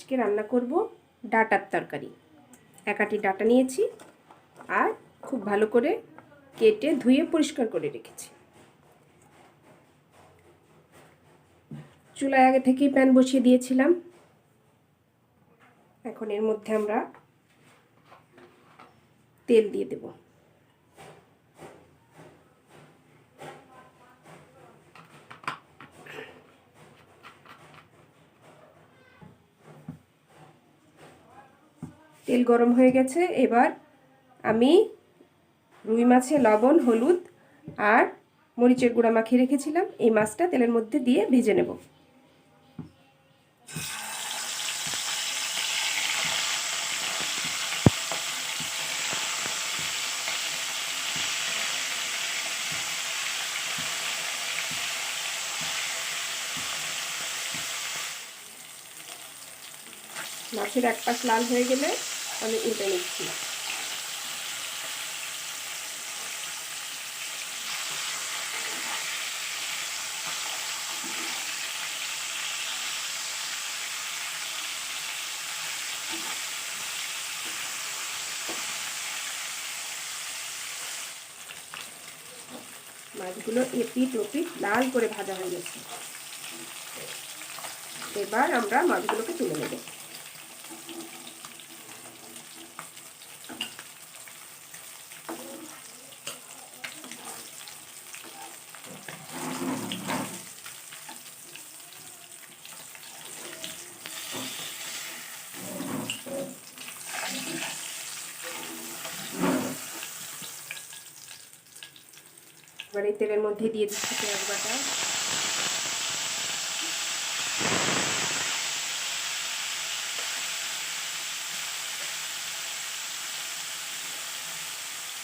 আজকে রান্না করব ডাটার তরকারি। একাটি ডাটা নিয়েছি আর খুব ভালো করে কেটে ধুয়ে পরিষ্কার করে রেখেছি। চুলায় আগে থেকেই প্যান বসিয়ে দিয়েছিলাম। এখন এর মধ্যে আমরা তেল দিয়ে দেব। তেল গরম হয়ে গেছে। এবার আমি রুই মাছে লবণ, হলুদ আর মরিচের গুঁড়া মাখিয়ে রেখেছিলাম। এই মাছটা তেলের মধ্যে দিয়ে ভেজে নেব। মাছের এক পাশ লাল হয়ে গেলে আমি উল্টে নিচ্ছি। মাছগুলো এপিট ওপিট লাল করে ভাজা হয়ে গেছে। এবার আমরা মাছগুলোকে তুলে নেব। এবার এই তেলের মধ্যে দিয়ে দিচ্ছি পেঁয়াজ বাটা।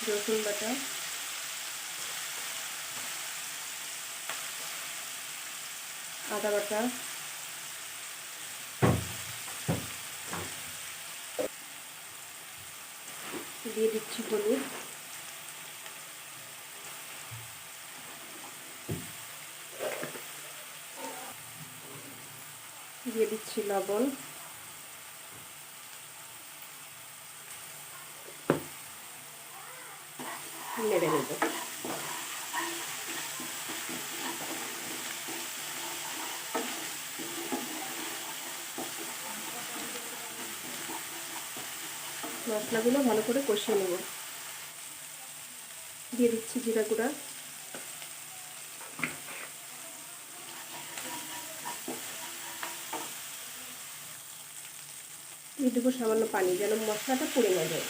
রসুন বাটা। আদা বাটা। দিয়ে দিচ্ছি হলুদ। দিয়ে দিচ্ছি লবণ। নেড়ে নেব মশলাগুলো ভালো করে কষিয়ে নেব। দিয়ে দিচ্ছি জিরা গুঁড়া। দিয়ে দেবো সামান্য পানি যেন মশলাটা পড়ে না যায়।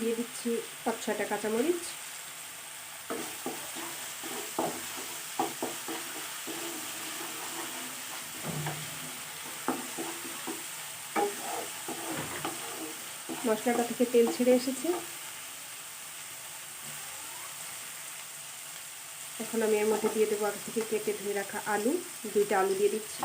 দিয়ে দিচ্ছি পাঁচ ছয়টা কাঁচামরিচ। মশলাটা থেকে তেল ছেড়ে এসেছে। এখন আমি এর মধ্যে দিয়ে দেবো আগে থেকে কেটে ধুয়ে রাখা আলু। দুইটা আলু দিয়ে দিচ্ছি।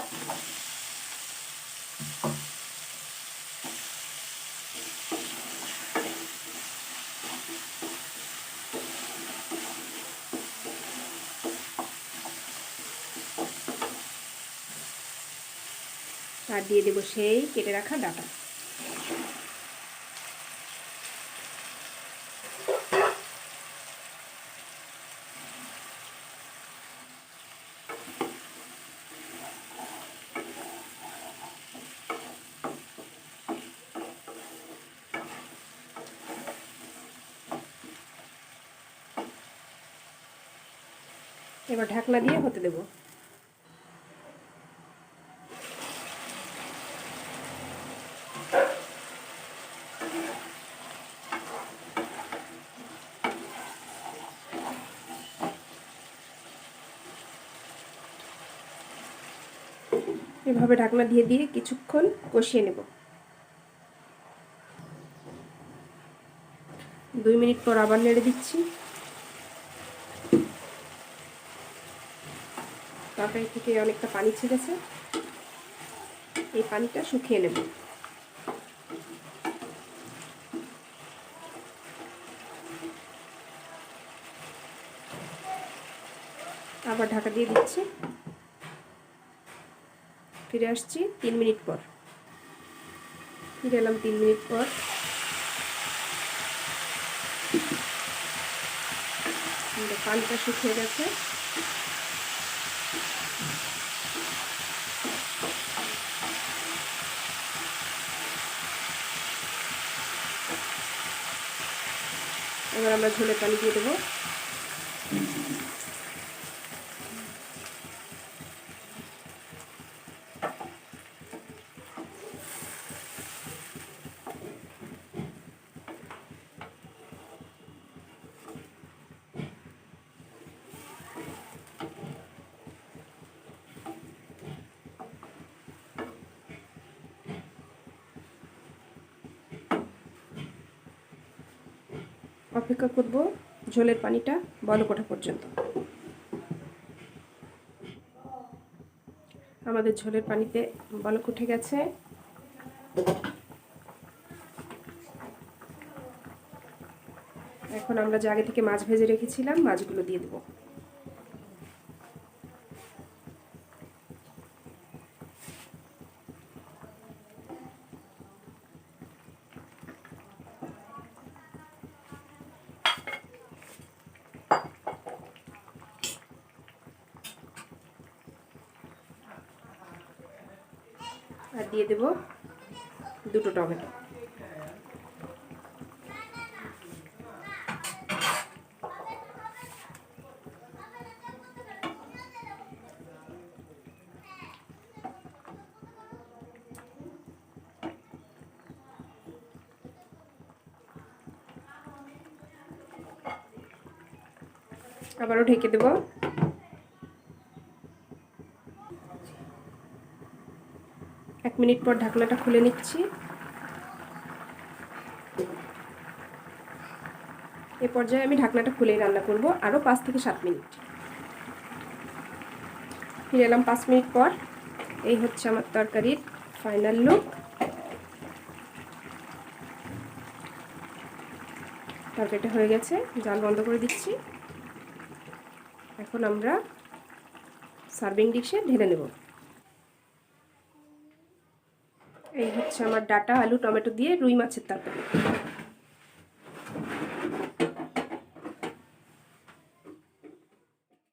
আর দিয়ে দেবো সেই কেটে রাখা ডাটা। এবার ঢাকনা দিয়ে হতে দেবো। এভাবে ঢাকনা দিয়ে দিয়ে কিছুক্ষণ কষিয়ে নেব। দুই মিনিট পর আবার নেড়ে দিচ্ছি। তরকারি থেকে অনেকটা পানি ছেড়েছে। এই পানিটা শুকিয়ে নেব। আবার ঢাকা দিয়ে দিচ্ছি। ফিরে আসছি তিন মিনিট পর। ফিরে এলাম তিন মিনিট পর। পানিটা শুকিয়ে গেছে। এবার আমরা ঝোলে পানি দিয়ে দেবো। অপেক্ষা করব ঝোলের পানিটা বলক ওঠা পর্যন্ত। আমাদের ঝোলের পানিতে বলক উঠে গেছে। এখন আমরা যে আগে থেকে মাছ ভেজে রেখেছিলাম, মাছগুলো দিয়ে দেবো। আর দিয়ে দেব দুটো টমেটো। আবারও ঢেকে দেবো। মিনিট পর ঢাকনাটা খুলে নিচ্ছি। এ পর্যায়ে আমি ঢাকনাটা খুলেই রান্না করব আরও পাঁচ থেকে সাত মিনিট। ফিরে এলাম পাঁচ মিনিট পর। এই হচ্ছে আমার তরকারির ফাইনাল লুক। তরকারিটা হয়ে গেছে, জাল বন্ধ করে দিচ্ছি। এখন আমরা সার্ভিং ডিশে ঢেলে নেব। এই হচ্ছে আমার ডাটা আলু টমেটো দিয়ে রুই মাছের তরকারি।